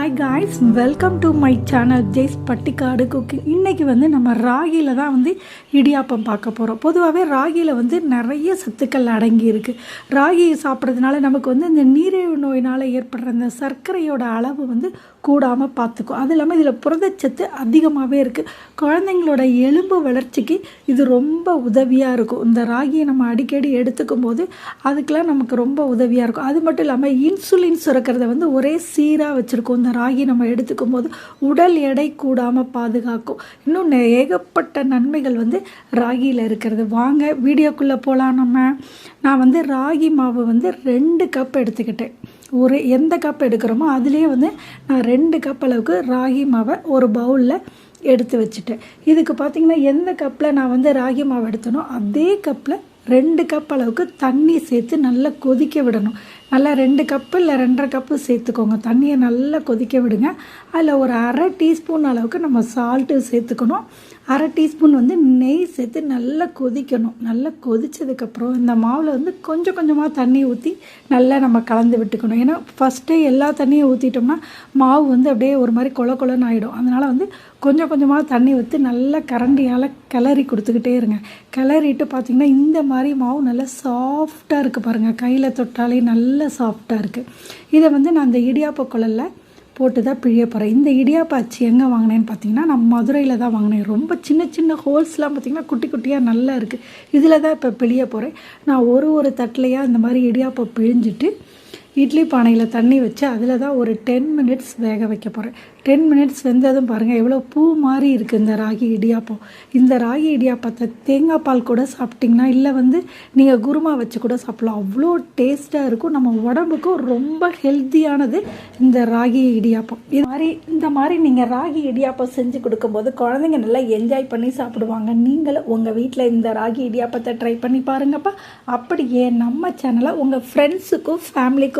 Hi guys welcome to my channel Jaish பட்டிக்காடு cooking இன்றைக்கி வந்து நம்ம ராகியில் தான் வந்து இடியாப்பம் பார்க்க போகிறோம் பொதுவாகவே ராகியில் வந்து நிறைய சத்துக்கள் அடங்கி இருக்குது ராகி சாப்பிட்றதுனால நமக்கு வந்து இந்த நீரிழிவு நோயினால் ஏற்படுற அந்த சர்க்கரையோட அளவு வந்து கூடாமல் பார்த்துக்கும் அது இல்லாமல் இதில் புரதச்சத்து அதிகமாகவே இருக்குது குழந்தைங்களோட எலும்பு வளர்ச்சிக்கு இது ரொம்ப உதவியாக இருக்கும். இந்த ராகியை நம்ம அடிக்கடி எடுத்துக்கும் போது அதுக்கெலாம் நமக்கு ரொம்ப உதவியாக இருக்கும். அது மட்டும் இல்லாமல் இன்சுலின் சுரக்கிறத வந்து ஒரே சீராக வச்சுருக்கும். இந்த ராகி நம்ம எடுத்துக்கும் போது உடல் எடை கூடாமல் பாதுகாக்கும். இன்னும் நெ- ஏகப்பட்ட நன்மைகள் வந்து ராகியில் இருக்கிறது. வாங்க வீடியோக்குள்ளே போகலாம் நம்ம. நான் வந்து ராகி மாவு வந்து ரெண்டு கப் எடுத்துக்கிட்டேன். ஒரு எந்த கப் எடுக்கிறோமோ அதுலேயே வந்து நான் ரெண்டு ரெண்டு கப் அளவுக்கு ராகி மாவை ஒரு பவுலில் எடுத்து வச்சுட்டேன். இதுக்கு பார்த்திங்கன்னா எந்த கப்பில் நான் வந்து ராகி மாவு எடுத்தனோ அதே கப்பில் ரெண்டு கப் அளவுக்கு தண்ணி சேர்த்து நல்லா கொதிக்க விடணும். நல்லா ரெண்டு கப்பு இல்லை ரெண்டரை கப்பு சேர்த்துக்கோங்க. தண்ணியை நல்லா கொதிக்க விடுங்க. அதில் ஒரு அரை டீஸ்பூன் அளவுக்கு நம்ம சால்ட்டு சேர்த்துக்கணும். அரை டீஸ்பூன் வந்து நெய் சேர்த்து நல்லா கொதிக்கணும். நல்லா கொதிச்சதுக்கப்புறம் இந்த மாவில் வந்து கொஞ்சம் கொஞ்சமாக தண்ணி ஊற்றி நல்லா நம்ம கலந்து விட்டுக்கணும். ஏன்னா ஃபஸ்ட்டே எல்லா தண்ணியும் ஊற்றிட்டோம்னா மாவு வந்து அப்படியே ஒரு மாதிரி கொல கொலன்னு ஆகிடும் அதனால் வந்து கொஞ்சம் கொஞ்சமாக தண்ணி ஊற்றி நல்லா கரண்டியால் கிளறி கொடுத்துக்கிட்டே இருங்க. கிளறிட்டு பார்த்தீங்கன்னா இந்த மாதிரி மாவு நல்லா சாஃப்டாக இருக்குது பாருங்கள் கையில் தொட்டாலே நல்லா சாஃப்டாக இருக்குது இதை வந்து நான் அந்த இடியாப்ப குழலில் போட்டு தான் பிழிய போகிறேன் இந்த இடியாப்ப அச்சு எங்கே வாங்கினேன்னு பார்த்தீங்கன்னா நான் மதுரையில் தான் வாங்கினேன். ரொம்ப சின்ன சின்ன ஹோல்ஸ்லாம் பார்த்தீங்கன்னா குட்டி குட்டியாக நல்லா இருக்குது இதில் தான் இப்போ பிழிய போகிறேன் நான் ஒரு ஒரு தட்டிலையாக இந்த மாதிரி இடியாப்பம் பிழிஞ்சிட்டு இட்லி பானையில் தண்ணி வச்சு அதில் தான் ஒரு டென் மினிட்ஸ் வேக வைக்க போகிறேன் டென் மினிட்ஸ் வெந்ததும் பாருங்கள் எவ்வளோ பூ மாதிரி இருக்குது இந்த ராகி இடியாப்பம். இந்த ராகி இடியாப்பத்தை தேங்காய் பால் கூட சாப்பிட்டிங்கன்னா இல்லை வந்து நீங்கள் குருமா வச்சு கூட சாப்பிட்லாம். அவ்வளோ டேஸ்ட்டாக இருக்கும். நம்ம உடம்புக்கும் ரொம்ப ஹெல்த்தியானது இந்த ராகி இடியாப்பம். இது மாதிரி இந்த மாதிரி நீங்கள் ராகி இடியாப்பம் செஞ்சு கொடுக்கும்போது குழந்தைங்க நல்லா என்ஜாய் பண்ணி சாப்பிடுவாங்க. நீங்களும் உங்கள் வீட்டில் இந்த ராகி இடியாப்பத்தை ட்ரை பண்ணி பாருங்கப்பா. அப்படியே நம்ம சேனலை உங்கள் ஃப்ரெண்ட்ஸுக்கும் ஃபேமிலிக்கும்